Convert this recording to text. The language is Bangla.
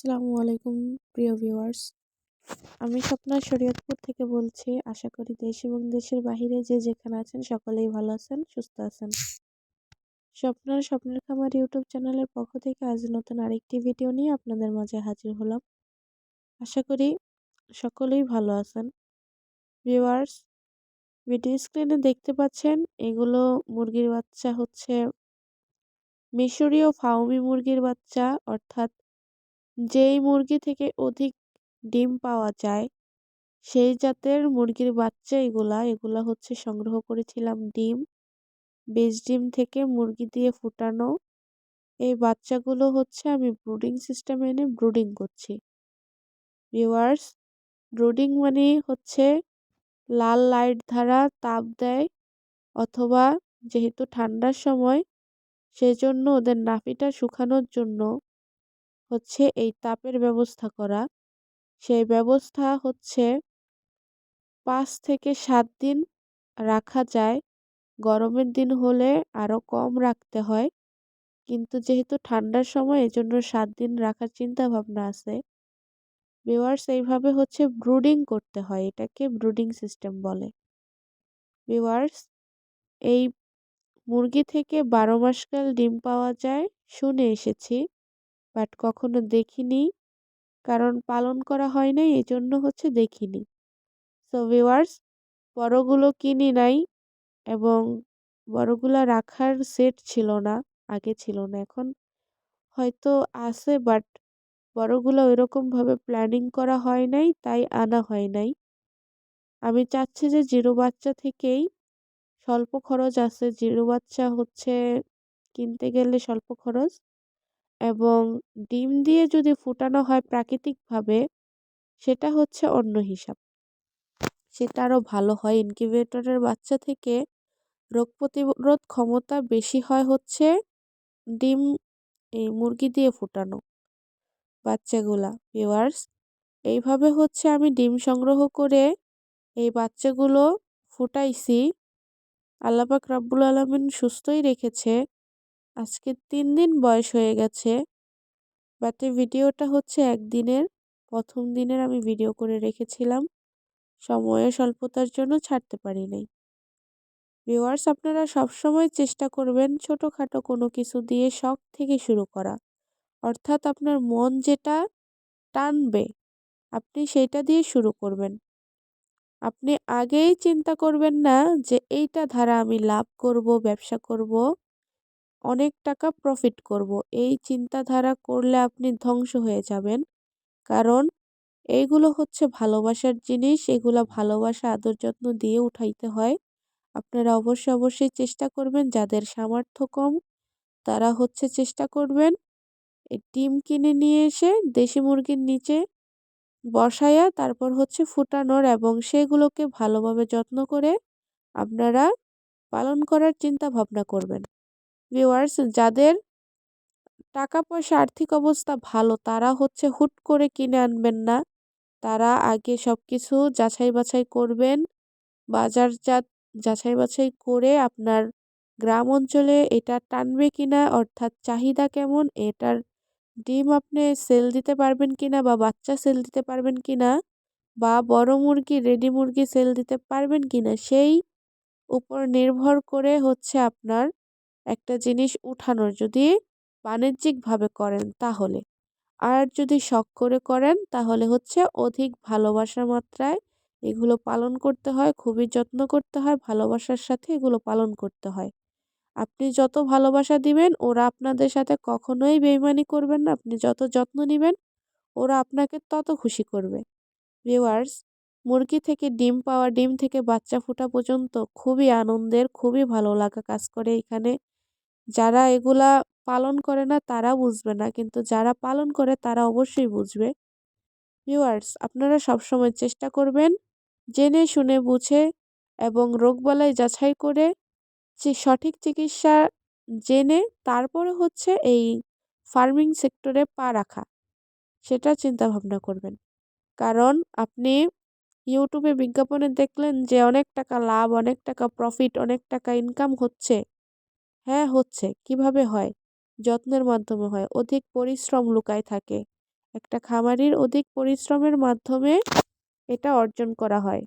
আসসালামু আলাইকুম, প্রিয় ভিউয়ার্স। আমি স্বপ্না শরীয়তপুর থেকে বলছি, আশা করি দেশ এবং দেশের বাহিরে যে যেখানে আছেন সকলেই ভালো আছেন, সুস্থ আছেন। স্বপ্নার স্বপ্নের খামার ইউটিউব চ্যানেলের পক্ষ থেকে আজ নতুন আরেকটি ভিডিও নিয়ে আপনাদের মাঝে হাজির হলাম। আশা করি সকলেই ভালো আছেন। ভিউয়ার্স, ভিডিও স্ক্রিনে দেখতে পাচ্ছেন, এগুলো মুরগির বাচ্চা হচ্ছে মিশরীয় ফাউমি মুরগির বাচ্চা, অর্থাৎ যেই মুরগি থেকে অধিক ডিম পাওয়া যায়, সেই জাতের মুরগির বাচ্চা এগুলা এগুলা হচ্ছে সংগ্রহ করেছিলাম ডিম। বীজ ডিম থেকে মুরগি দিয়ে ফুটানো। এই বাচ্চাগুলো হচ্ছে আমি ব্রুডিং সিস্টেমে এনে ব্রুডিং করছি। ভিওয়ার্স ব্রুডিং মানে হচ্ছে লাল লাইট ধারা তাপ দেয় অথবা যেহেতু ঠান্ডার সময়, সেজন্য ওদের নাফিটা শুকানোর জন্য হচ্ছে এই তাপের ব্যবস্থা করা। সেই ব্যবস্থা হচ্ছে পাঁচ থেকে সাত দিন রাখা যায়। গরমের দিন হলে আরও কম রাখতে হয়। কিন্তু যেহেতু ঠান্ডার সময়, এজন্য সাত দিন রাখার চিন্তা ভাবনা আছে। ভিওয়ার্স এইভাবে হচ্ছে ব্রুডিং করতে হয়, এটাকে ব্রুডিং সিস্টেম বলে। ভিওয়ার্স এই মুরগি থেকে বারো মাসকাল ডিম পাওয়া যায়, শুনে এসেছি। বাট কখনো দেখিনি। কারণ পালন করা হয় নাই এই জন্য হচ্ছে দেখিনি। সো ভিওয়ার্স বড়গুলো কিনি নাই এবং বড়গুলা রাখার সেট ছিল না, আগে ছিল না। এখন হয়তো আছে বাট বড়গুলো ওইরকমভাবে প্ল্যানিং করা হয় নাই, তাই আনা হয় নাই। আমি চাচ্ছি যে জিরো বাচ্চা থেকেই স্বল্প খরচ আছে। জিরো বাচ্চা হচ্ছে কিনতে গেলে স্বল্প খরচ। এবং ডিম দিয়ে যদি ফুটানো হয় প্রাকৃতিকভাবে, সেটা হচ্ছে অন্য হিসাব। সেটা আরও ভালো হয়। ইনকিউবেটরের বাচ্চা থেকে রোগ প্রতিরোধ ক্ষমতা বেশি হয় হচ্ছে ডিম, এই মুরগি দিয়ে ফুটানো বাচ্চাগুলা ভিওয়ার্স এইভাবে হচ্ছে আমি ডিম সংগ্রহ করে এই বাচ্চাগুলো ফুটাইছি। আল্লাপাক রাব্বুল আলমিন সুস্থই রেখেছে। আজকে তিন দিন বয়স হয়ে গেছে। বাট এই ভিডিওটা হচ্ছে একদিনের। প্রথম দিনের আমি ভিডিও করে রেখেছিলাম। সময়ের স্বল্পতার জন্য ছাড়তে পারি নাই। ভিওয়ার্স আপনারা সবসময় চেষ্টা করবেন ছোটোখাটো কোনো কিছু দিয়ে শখ থেকে শুরু করা। অর্থাৎ আপনার মন যেটা টানবে, আপনি সেইটা দিয়ে শুরু করবেন। আপনি আগেই চিন্তা করবেন না যে এইটা ধারা আমি লাভ করব, ব্যবসা করব অনেক টাকা প্রফিট করব। এই চিন্তাধারা করলে আপনি ধ্বংস হয়ে যাবেন। কারণ এইগুলো হচ্ছে ভালোবাসার জিনিস, এগুলো ভালোবাসা, আদর যত্ন দিয়ে উঠাইতে হয়। আপনারা অবশ্যই অবশ্যই চেষ্টা করবেন, যাদের সামর্থ্য কম, তারা হচ্ছে চেষ্টা করবেন ডিম কিনে নিয়ে এসে দেশি মুরগির নিচে বসায়া তারপর হচ্ছে ফুটানোর এবং সেগুলোকে ভালোভাবে যত্ন করে আপনারা পালন করার চিন্তা ভাবনা করবেন। ভিউয়ার্স যাদের টাকা পয়সা আর্থিক অবস্থা ভালো, তারা হচ্ছে হুট করে কিনে আনবেন না। তারা আগে সব কিছু যাচাই বাছাই করবেন। বাজারজাত যাচাই বাছাই করে আপনার গ্রাম অঞ্চলে এটা টানবে কিনা, অর্থাৎ চাহিদা কেমন, এটার ডিম আপনি সেল দিতে পারবেন কিনা বা বাচ্চা সেল দিতে পারবেন কিনা, বা বড় মুরগি রেডি মুরগি সেল দিতে পারবেন কিনা, সেই উপর নির্ভর করে হচ্ছে আপনার একটা জিনিস উঠানোর যদি বাণিজ্যিকভাবে করেন তাহলে। আর যদি শখ করে করেন তাহলে হচ্ছে অধিক ভালোবাসার মাত্রায় এগুলো পালন করতে হয়, খুবই যত্ন করতে হয়, ভালোবাসার সাথে এগুলো পালন করতে হয়। আপনি যত ভালোবাসা দিবেন, ওরা আপনাদের সাথে কখনোই বেইমানি করবেন না, আপনি যত যত্ন নেবেন, ওরা আপনাকে তত খুশি করবে। ভিওয়ার্স মুরগি থেকে ডিম পাওয়া, ডিম থেকে বাচ্চা ফোটা পর্যন্ত খুবই আনন্দের, খুবই ভালো লাগা কাজ করে এখানে। যারা এগুলা পালন করে না, তারা বুঝবে না। কিন্তু যারা পালন করে, তারা অবশ্যই বুঝবে। ভিউয়ার্স, আপনারা সবসময় চেষ্টা করবেন জেনে, শুনে, বুঝে এবং রোগবালাই যাচাই করে সঠিক চিকিৎসা জেনে তারপরে হচ্ছে এই ফার্মিং সেক্টরে পা রাখা। সেটা চিন্তা ভাবনা করবেন। কারণ আপনি ইউটিউবে বিজ্ঞাপনে দেখলেন যে অনেক টাকা লাভ, অনেক টাকা প্রফিট অনেক টাকা ইনকাম হচ্ছে। হ্যাঁ হচ্ছে। কীভাবে হয়? যত্নের মাধ্যমে হয়। অধিক পরিশ্রম লুকায় থাকে। একটা খামারির অধিক পরিশ্রমের মাধ্যমে এটা অর্জন করা হয়।